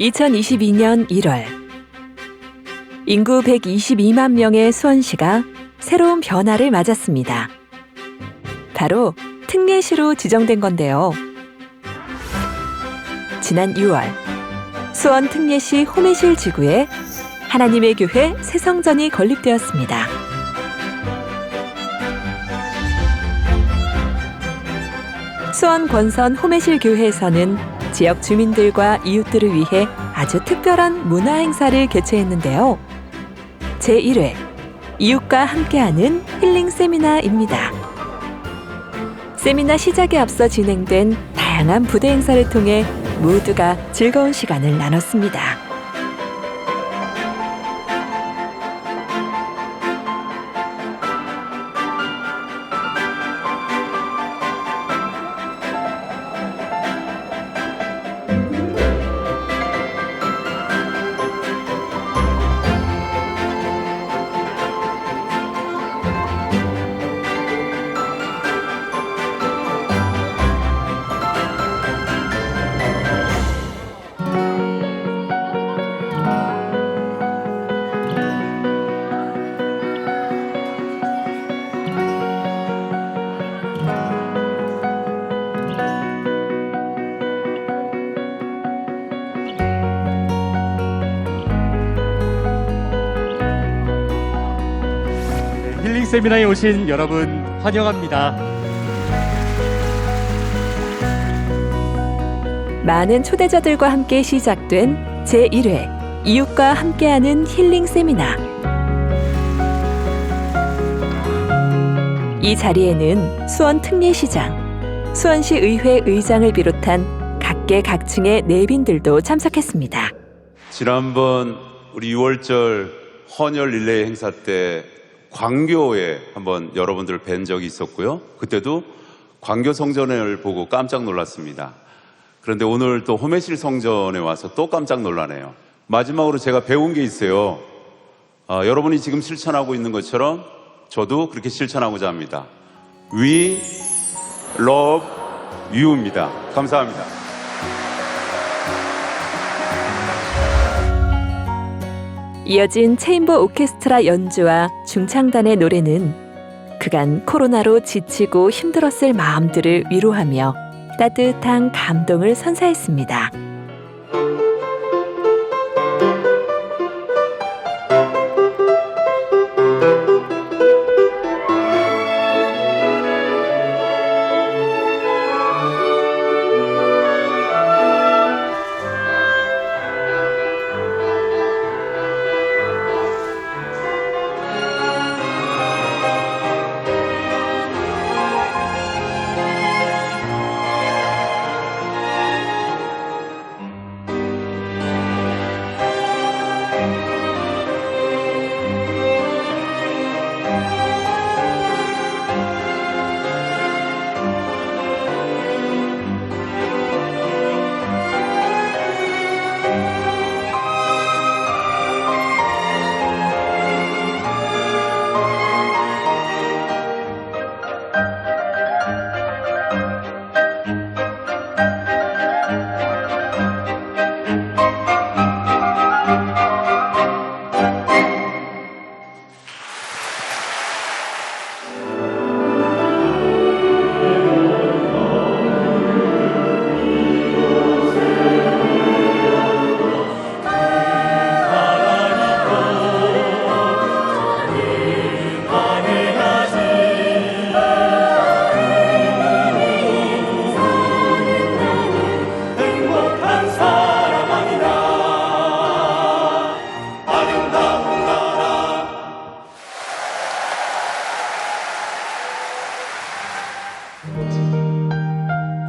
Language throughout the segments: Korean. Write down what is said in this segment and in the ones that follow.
2022년 1월 인구 122만 명의 수원시가 새로운 변화를 맞았습니다. 바로 특례시로 지정된 건데요. 지난 6월 수원 특례시 호매실 지구에 하나님의 교회 새성전이 건립되었습니다. 수원 권선 호매실 교회에서는 지역 주민들과 이웃들을 위해 아주 특별한 문화 행사를 개최했는데요. 제1회 이웃과 함께하는 힐링 세미나입니다. 세미나 시작에 앞서 진행된 다양한 부대 행사를 통해 모두가 즐거운 시간을 나눴습니다. 세미나에 오신 여러분 환영합니다. 많은 초대자들과 함께 시작된 제1회 이웃과 함께하는 힐링 세미나. 이 자리에는 수원 특례시장, 수원시 의회 의장을 비롯한 각계각층의 내빈들도 참석했습니다. 지난번 우리 6월절 헌혈 릴레이 행사 때 광교에 한번 여러분들을 뵌 적이 있었고요. 그때도 광교 성전을 보고 깜짝 놀랐습니다. 그런데 오늘 또 호매실 성전에 와서 또 깜짝 놀라네요. 마지막으로 제가 배운 게 있어요. 아, 여러분이 지금 실천하고 있는 것처럼 저도 그렇게 실천하고자 합니다. We love you입니다. 감사합니다. 이어진 체인버 오케스트라 연주와 중창단의 노래는 그간 코로나로 지치고 힘들었을 마음들을 위로하며 따뜻한 감동을 선사했습니다.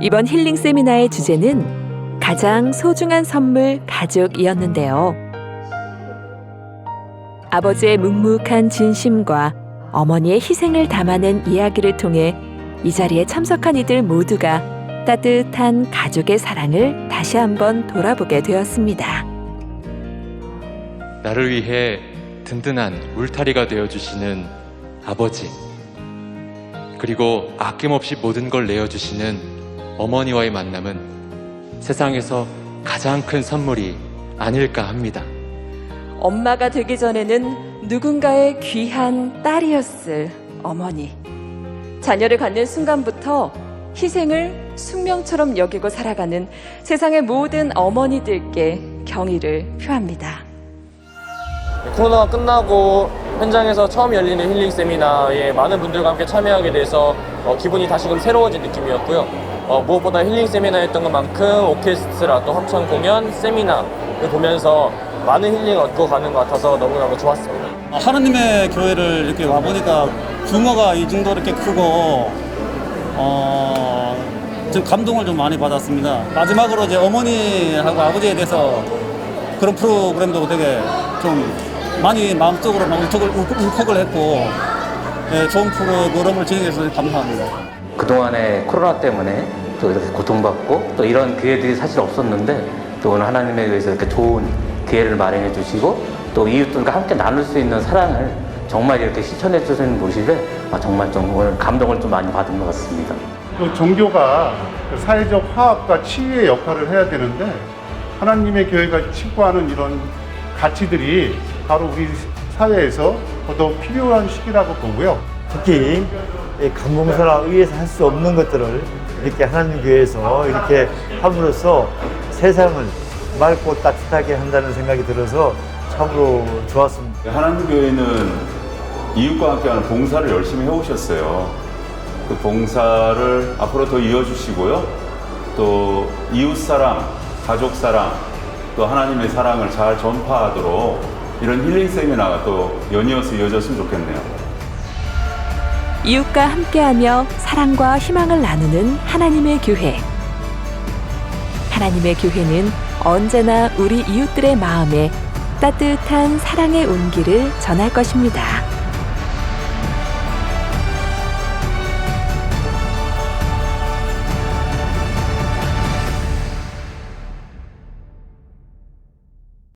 이번 힐링 세미나의 주제는 가장 소중한 선물 가족이었는데요. 아버지의 묵묵한 진심과 어머니의 희생을 담아낸 이야기를 통해 이 자리에 참석한 이들 모두가 따뜻한 가족의 사랑을 다시 한번 돌아보게 되었습니다. 나를 위해 든든한 울타리가 되어 주시는 아버지 그리고 아낌없이 모든 걸 내어 주시는 어머니와의 만남은 세상에서 가장 큰 선물이 아닐까 합니다. 엄마가 되기 전에는 누군가의 귀한 딸이었을 어머니. 자녀를 갖는 순간부터 희생을 숙명처럼 여기고 살아가는 세상의 모든 어머니들께 경의를 표합니다. 코로나가 끝나고 현장에서 처음 열리는 힐링 세미나에 많은 분들과 함께 참여하게 돼서 어, 기분이 다시금 새로워진 느낌이었고요. 어, 무엇보다 힐링 세미나였던 것만큼 오케스트라 또 합창 공연, 세미나를 보면서 많은 힐링을 얻고 가는 것 같아서 너무너무 좋았습니다. 어, 하나님의 교회를 이렇게 와보니까 규모가 이 정도 이렇게 크고, 어, 좀 감동을 좀 많이 받았습니다. 마지막으로 이제 어머니하고 아버지에 대해서 그런 프로그램도 되게 좀 많이 마음속으로 막 울컥을, 울컥- 울컥을 했고, 예, 좋은 프로그램을 진행해서 감사합니다. 그동안에 코로나 때문에 또 이렇게 고통받고 또 이런 기회들이 사실 없었는데 또 오늘 하나님에 의해서 이렇게 좋은 기회를 마련해 주시고 또 이웃들과 함께 나눌 수 있는 사랑을 정말 이렇게 실천해 주시는 모습에 아, 정말 좀 오늘 감동을 좀 많이 받은 것 같습니다. 또 종교가 그 사회적 화합과 치유의 역할을 해야 되는데 하나님의 교회가 칭부하는 이런 가치들이 바로 우리 사회에서 더 필요한 시기라고 보고요. 특히 이 감봉사나 의회에서 할 수 없는 것들을 이렇게 하나님 교회에서 이렇게 함으로써 세상을 맑고 따뜻하게 한다는 생각이 들어서 참으로 좋았습니다. 하나님 교회는 이웃과 함께하는 봉사를 열심히 해오셨어요. 그 봉사를 앞으로 더 이어주시고요. 또 이웃 사랑, 가족 사랑, 또 하나님의 사랑을 잘 전파하도록 이런 힐링 세미나가 또 연이어서 이어졌으면 좋겠네요. 이웃과 함께하며 사랑과 희망을 나누는 하나님의 교회. 하나님의 교회는 언제나 우리 이웃들의 마음에 따뜻한 사랑의 온기를 전할 것입니다.